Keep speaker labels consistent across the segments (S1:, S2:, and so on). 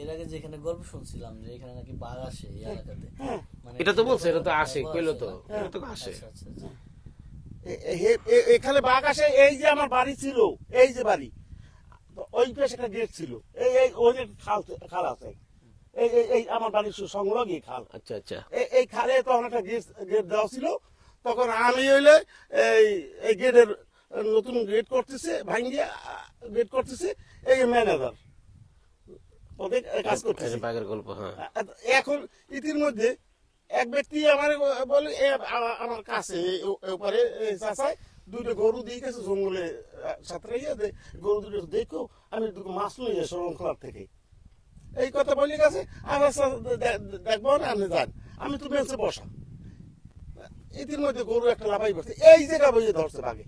S1: এর আগে যেখানে গল্প শুনছিলাম যে এখানে নাকি বাঘ আসে এই এলাকাতে। মানে
S2: এটা তো বলছে এটা তো আসে কইলো তো এটা তো আসে।
S1: আচ্ছা, আচ্ছা, আচ্ছা।
S3: এখানে বাঘ আসে এই যে আমার বাড়ি ছিল এই যে বাড়ি। ওই পাশে একটা গেট ছিল এই এই ওই যে খাল খাল আছে। এই এই- এই আমার বাড়ির সংলগ্নই খাল।
S2: আচ্ছা আচ্ছা।
S3: এই- এই খালে তখন একটা গেট গেট দেওয়া ছিল তখন আমি হইলে এই এই গেটের নতুন গেট করতেছে ভাঙ্গিয়া গেট করতেছে এই ম্যানেজার পদে কাজ করতেছে।
S2: বাঘের গল্প হ্যাঁ।
S3: এখন ইতির মধ্যে এক ব্যক্তি আমার বলে আমার কাছে ওপারে চাষায় দুইটা গরু দিয়ে গেছে জঙ্গলে সাঁতরাইয়া দে গরু দুটো দেখো আমি দুটো মাছ নিয়ে যাই শরণখোলার থেকে। এই কথা বলে গেছে আমার দেখব না আপনি যান। আমি তো বেঞ্চে বসা। ইতির মধ্যে গরু একটা লাফাই পড়ছে এই জায়গা বইয়ে ধরছে বাঘে।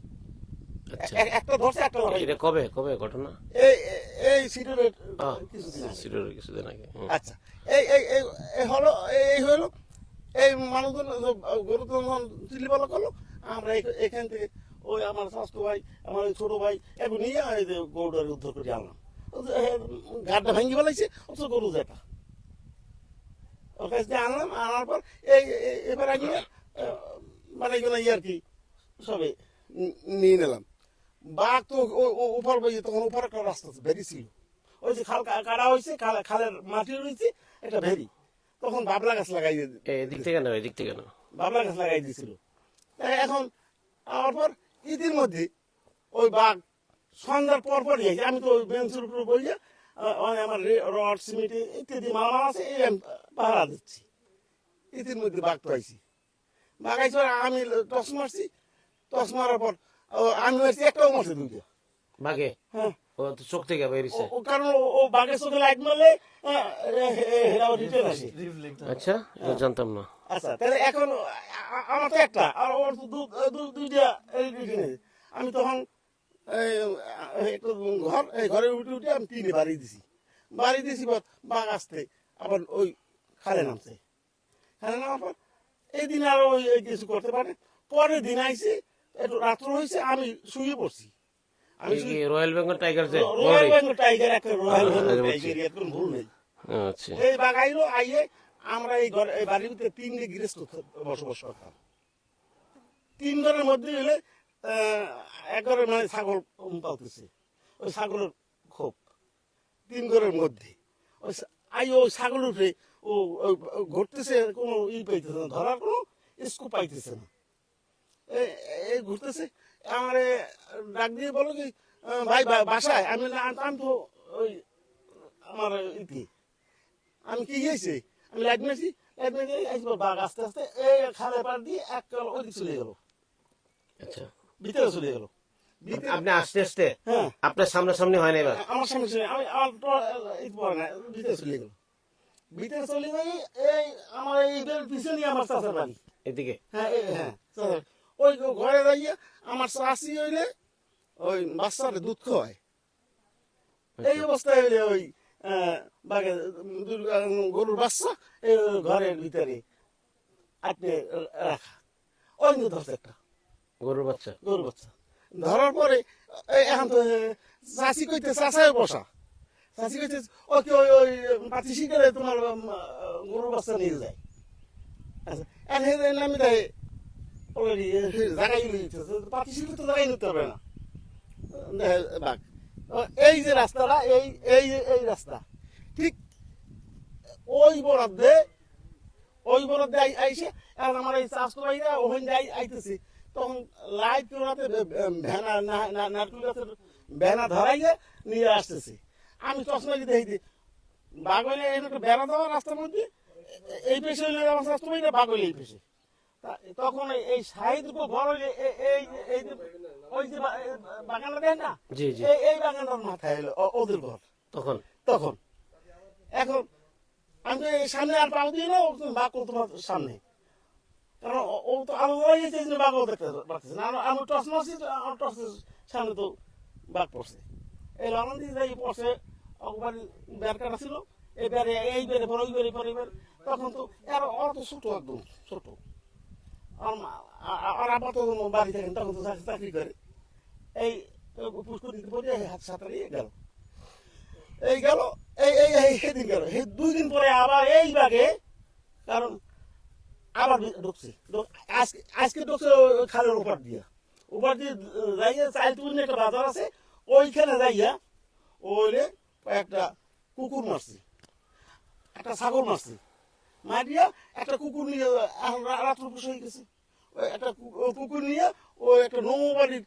S2: আচ্ছা।
S3: একটা ধরছে একটা লাফাই
S2: এটা কবে কবে ঘটনা?
S3: এই এই- সিটের
S2: আহ,
S3: কিছুদিন আগে।
S2: আগে
S3: আচ্ছা এই এই এই হলো এই হলো এই মানুষজন গরু তো চিলি বলা করল আমরা এখ- এখান থেকে ওই আমার স্বাস্থ্য ভাই আমার ওই ছোট ভাই এখন নিয়ে গরুটার উদ্ধার করে আনলাম। গাড্ডা ভাঙ্গি বলাইছে অথচ গরু যেটা ওর কাছ থেকে আনলাম আনার পর এই এবার আমি মানে এগুলো ইয়ে আর কি সবে নিয়ে নিলাম। বাঘ তো ওপার বইয়ে তখন ওপার একটা রাস্তা ভেরি ছিল। ওই যে খাল কাটা হয়েছে খাল- খালের মাটি রয়েছে একটা ভেরি। তখন বাবলা গাছ লাগাই
S2: এদিক থেকে না এদিক থেকে না?
S3: বাবলা গাছ লাগাই দিয়েছিল। এখন আমার পর ঈদের মধ্যে ওই বাঘ সন্ধ্যার পর পরই আইছে। আমি তো ওই বেঞ্চের উপরে বইয়া আমার রড সিমেন্ট ইত্যাদি মালামাল আছে এই আমি পাহারা দিচ্ছি। ঈদের মধ্যে বাঘ তো আইছি। বাঘ আইছি আমি টস মারছি। টস মারার পর আমি মারছি একটাও মারছে দুইটা
S2: বাঘে?
S3: হ্যাঁ।
S2: ও তো চোখ থেকে বেরিয়েছে
S3: ও- ও কারণ ও- ও বাঘের চোখে লাইট মারলে রিটার্ন আসে।
S1: Reflect।
S2: আচ্ছা জানতাম না।
S3: আচ্ছা তাহলে এখন আমার তো একটা আর ওর দুইটা। আমি তখন একটা ঘর এই ঘরে উঠে উঠে আমি তিনে বাড়ি দিছি। বাড়ি দিছি পর বাঘ আসতে আবার ওই খালে নামছে। খালে নামার পর এই দিন আর ওই কিছু করতে পারে। পরের দিন আইসে একটু রাত্র হয়েছে আমি শুয়ে পড়ছি। আমি
S2: রয়্যাল বেঙ্গল টাইগার যে
S3: রয়্যাল বেঙ্গল টাইগার একটা রয়্যাল বেঙ্গল টাইগার এরকম ভুল নেই।
S2: আচ্ছা।
S3: এই বাঘ আইলো আইয়ে আমরা এই ঘর এই বাড়ির ভিতরে তিনটে গৃহস্থ বসবাস করতাম। তিন ঘরের মধ্যে হলে এক ঘরের মানে ছাগল পালতেছে ওই ছাগলের খোপ। তিন ঘরের মধ্যে। ওই আই ওই ছাগল উঠে ও ঘুরতেছে কোনো ই পাইতেছে না ধরার কোনো স্কোপ পাইতেছে না। এই ঘুরতেছে। আমার ডাক দিয়ে বলো কি ভাই বাসায় আমি "আম- তো ওই আমার ইতি। আমি কি গেছি আমি লাইট মেরেছি লাইট মেরে আসব বাঘ আস্তে আস্তে এই খালে পার দিয়ে এক কাল ওদিক চলে গেল।
S2: আচ্ছা।
S3: ভিতরে চলে গেল।
S2: আপনি আস্তে আস্তে
S3: হ্যাঁ।
S2: আপনার সামনাসামনি হয় না এবার?
S3: আমার সামনে আমি আমার না ভিতরে চলে গেল। ভিতরে চলে যাই এই আমার এই পিছনে আমার চাচার বাড়ি।
S2: এদিকে?
S3: হ্যাঁ হ্যাঁ। ওই ঘরে যাইয়া আমার চাষি হইলে ওই বাচ্চারে দুধ খাওয়ায়। এই অবস্থায় হইলে ওই বাঘে দুর্গা গরুর বাচ্চা এই ঘরের ভিতরে আটকে রাখা। কিন্তু ধরছে একটা।
S2: গরুর বাচ্চা?
S3: গরুর বাচ্চা। ধরার পরে এখন তো চাষি কইতে চাষায় বসা। চাষি কইতে ও কি ওই ওই পাতি শিকারে তোমার গরুর বাচ্চা নিয়ে যায়। আচ্ছা এখন নামি দেয় অলরেডি জায়গায় লিখছে পাতি তো জায়গায় নিতে পারবে না বাঘ এই যে রাস্তাটা এই এই এই রাস্তা ঠিক ওই বরাদ্দে ওই বরাদ্দে আই- আইসে আর আমার এই চাষতো ভাইরা ওখানে যাই আইতেছে তখন লাইট রাতে ভ্যানা না- না- নারকেল গাছের ভ্যানা ধরাইয়ে নিয়ে আসতেছে আমি চশমা দিয়ে দেখি এই একটা বেড়া দেওয়া রাস্তার মধ্যে এই পেশে হইলে আমার স্বাস্থ্য ভাইরা বাঘ হইলে এই পেশে তখন এই- উপর বড় এ- এই এই ওই যে বাগানটা দেন না?
S2: জি জি।
S3: এই বাগানটার মাথায় ও- ওদের ঘর
S2: তখন?
S3: তখন। এখন আমি তো এই সামনে আর পাও দিই না ও বাঘ তোমার সামনে। কারণ ও- তো আলো হয়ে গেছে এই বাঘ দেখতে পারতেছে না। আমি টস মারছি আমার টসের সামনে তো বাঘ পড়ছে। এই লালন দিয়ে যাই পড়ছে একবারে বের কাটা ছিল এই বেড়ে এই বেড়ে পর ওই বেড়ে পর তখন তো আর ওরা তো ছোট একদম ছোট। আর আপাতত বাড়ি থাকেন তখন তো চাকরি- করে। এই পুষ্করিতে পড়ে হাত সাঁতারিয়ে গেল। এই গেল, এই এই এই সেদিন গেল। এই দুই পরে আবার এই কারণ আবার ঢুকছে। ঢুক- আজকে আজকে ঢুকছে খালের উপর দিয়ে। উপর দিয়ে যাইয়া চাইল তুলি একটা বাজার আছে, ওইখানে যাইয়া ওইলে একটা কুকুর মারছি। একটা ছাগল মারছি। মারিয়া একটা কুকুর নিয়ে রাত্র হয়ে গেছে। একটা কুকুর নিয়ে ও একটা নৌবাড়ির